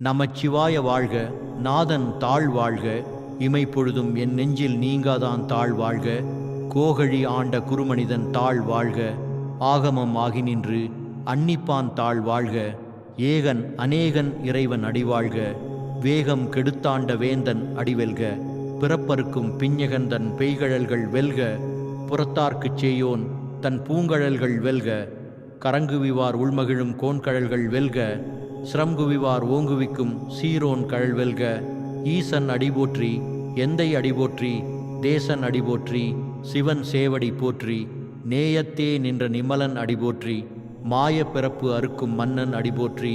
நமச்சிவாய வாழ்க நாதன் தாழ் வாழ்க இமைப்பொழுதும் என் நெஞ்சில் நீங்காதான் தாழ் வாழ்க கோகழி ஆண்ட குருமனிதன் தாழ் வாழ்க ஆகமம் ஆகி நின்று அன்னிப்பான் தாழ் வாழ்க ஏகன் அநேகன் இறைவன் அடிவாழ்க வேகம் கெடுத்தாண்ட வேந்தன் அடிவெல்க பிறப்பருக்கும் பிஞ்சகந்தன் பெய்கழல்கள் வெல்க புறத்தார்க்குச் செய்யோன் தன் பூங்கழல்கள் வெல்க கரங்குவிவார் உள்மகிழும் கோன்கழல்கள் வெல்க சிரம்குவிவார் ஓங்குவிக்கும் சீரோன் கழல் வெல்க ஈசன் அடிபோற்றி எந்தை அடிபோற்றி தேசன் அடிபோற்றி சிவன் சேவடி போற்றி நேயத்தே நின்ற நிமலன் அடிபோற்றி மாய பிறப்பு அறுக்கும் மன்னன் அடிபோற்றி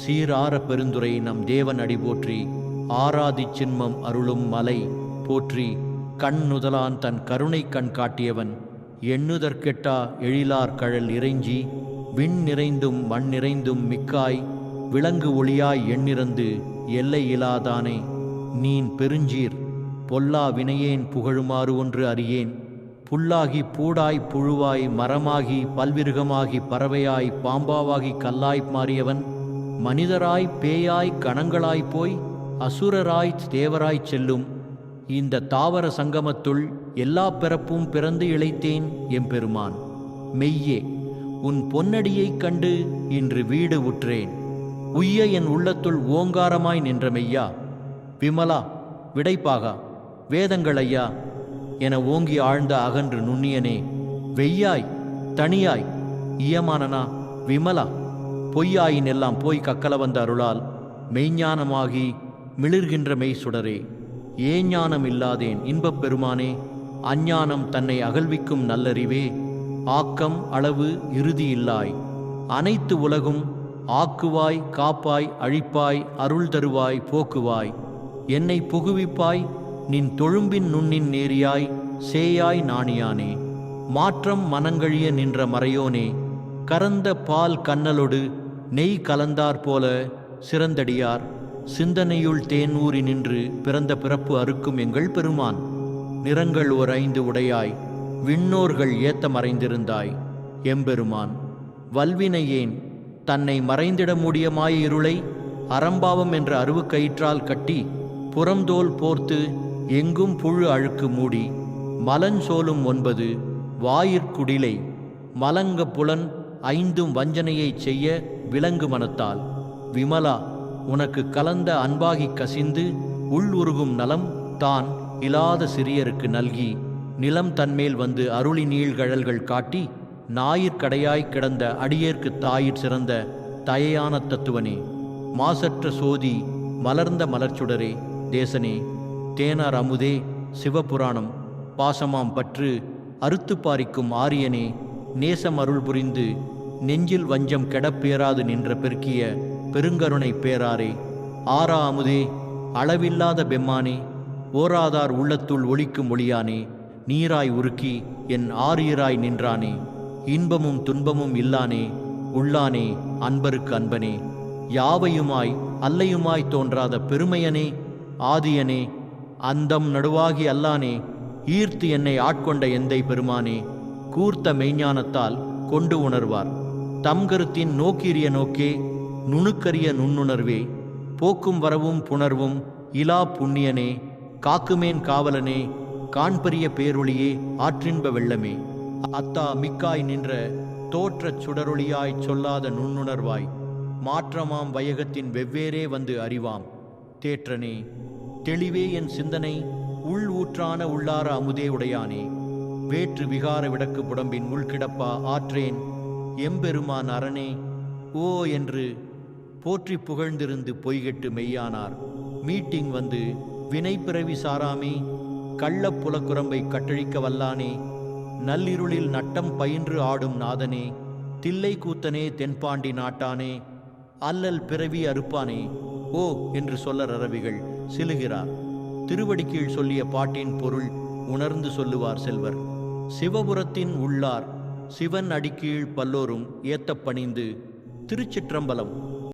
சீரார பெருந்துரை நம் தேவன் அடிபோற்றி ஆராதி சின்மம் அருளும் மலை போற்றி கண் நுதலான் தன் கருணை கண் காட்டியவன் எண்ணுதற்கெட்டா எழிலார் கழல் இறைஞ்சி விண் நிறைந்தும் மண் நிறைந்தும் மிக்காய் விலங்கு ஒளியாய் எண்ணிறந்து எல்லை இலாதானே நீன் பெருஞ்சீர் பொல்லா வினையேன் புகழுமாறு ஒன்று அறியேன். புல்லாகி பூடாய் புழுவாய் மரமாகி பல்விருகமாகி பறவையாய் பாம்பாவாகி கல்லாய் மாறியவன் மனிதராய் பேயாய் கணங்களாய் போய் அசுரராய் தேவராய் செல்லும். இந்த தாவர சங்கமத்துள் எல்லா பிறப்பும் பிறந்து இழைத்தேன் எம்பெருமான். மெய்யே உன் பொன்னடியைக் கண்டு இன்று வீடு உற்றேன். உய்ய என் உள்ளத்துள் ஓங்காரமாய் நின்ற மெய்யா விமலா விடைப்பாகா? வேதங்கள் ஐயா என ஓங்கி ஆழ்ந்த அகன்று நுண்ணியனே வெய்யாய் தனியாய் இயமானனா விமலா பொய்யாயின் எல்லாம் போய் கக்கல வந்த அருளால் மெய்ஞானமாகி மிளிர்கின்ற மெய் சுடரே ஏஞானம் இல்லாதேன் இன்பப் பெருமானே அஞ்ஞானம் தன்னை அகழ்விக்கும் நல்லறிவே ஆக்கம் அளவு இறுதி இல்லாய் அனைத்து உலகும் ஆக்குவாய் காப்பாய் அழிப்பாய் அருள் தருவாய் போக்குவாய். என்னை புகுவிப்பாய் நின் தொழும்பின் நுண்ணின் நேரியாய் சேயாய் நாணியானே. மாற்றம் மனங்கழிய நின்ற மறையோனே. கரந்த பால் கண்ணலொடு நெய் கலந்தாற் போல சிறந்தடியார். சிந்தனையுள் தேன் ஊறி நின்று பிறந்த பிறப்பு அறுக்கும் எங்கள் பெருமான். நிறங்கள் ஓர் ஐந்து உடையாய் விண்ணோர்கள் ஏத்த மறைந்திருந்தாய் எம்பெருமான். வல்வினையேன் தன்னை மறைந்திட முடியமாய இருளை அறம்பாவம் என்ற அருவு கயிற்றால் கட்டி புறந்தோல் போர்த்து எங்கும் புழு அழுக்கு மூடி மலஞ்சோலும் ஒன்பது வாயிற்குடிலை மலங்க புலன் ஐந்தும் வஞ்சனையைச் செய்ய விலங்கு மனத்தால் விமலா உனக்கு கலந்த அன்பாகி கசிந்து உள் உருகும் நலம் தான் இலாத சிறியருக்கு நல்கி நிலம் தன்மேல் வந்து அருளி நீழ்கழல்கள் காட்டி ஞாயிற்கடையாய் கிடந்த அடியேற்கு தாயிற் சிறந்த தயையான தத்துவனே மாசற்ற சோதி மலர்ந்த மலர்ச்சுடரே தேசனே தேனார் அமுதே சிவபுராணம் பாசமாம் பற்று அறுத்து பாரிக்கும் ஆரியனே நேசம் அருள் புரிந்து நெஞ்சில் வஞ்சம் கெடப்பேராது நின்ற பெருக்கிய பெருங்கருணை பேராரே ஆரா அமுதே அளவில்லாத பெம்மானே ஓராதார் உள்ளத்துள் ஒழிக்கும் ஒளியானே நீராய் உருக்கி என் ஆரியராய் நின்றானே. இன்பமும் துன்பமும் இல்லானே உள்ளானே அன்பருக்கு அன்பனே. யாவையுமாய் அல்லையுமாய் தோன்றாத பெருமையனே ஆதியனே. அந்தம் நடுவாகி அல்லானே ஈர்த்து என்னை ஆட்கொண்ட எந்தை பெருமானே. கூர்த்த மெய்ஞானத்தால் கொண்டு உணர்வார். தம் கருத்தின் நோக்கிரிய நோக்கே நுணுக்கரிய நுண்ணுணர்வே. போக்கும் வரவும் புணர்வும் இலா புண்ணியனே. காக்குமேன் காவலனே காண்பரிய பேரொளியே ஆற்றின்ப வெள்ளமே. அத்தா மிக்காய் நின்ற தோற்றச் சுடரொளியாய்ச் சொல்லாத நுண்ணுணர்வாய் மாற்றமாம் வயகத்தின் வெவ்வேறே வந்து அறிவாம். தேற்றனே தெளிவே என் சிந்தனை உள் ஊற்றான உள்ளார அமுதே உடையானே. வேற்று விகார விடக்கு புடம்பின் உள்கிடப்பா ஆற்றேன் எம்பெருமான் அரணே ஓ என்று போற்றி புகழ்ந்திருந்து பொய்கெட்டு மெய்யானார். மீட்டிங் வந்து வினை பிறவி சாராமே கள்ளப் புலக்குரம்பை கட்டழிக்க வல்லானே. நள்ளிருளில் நட்டம் பயின்று ஆடும் நாதனே தில்லை கூத்தனே தென்பாண்டி நாட்டானே அல்லல் பிறவி அறுப்பானே ஓ என்று சொல்லர் அரவிகள் சிலுகிறார். திருவடிக்கீழ் சொல்லிய பாட்டின் பொருள் உணர்ந்து சொல்லுவார் செல்வர். சிவபுரத்தின் உள்ளார் சிவன் அடிக்கீழ் பல்லோரும் ஏத்தப் பணிந்து திருச்சிற்றம்பலம்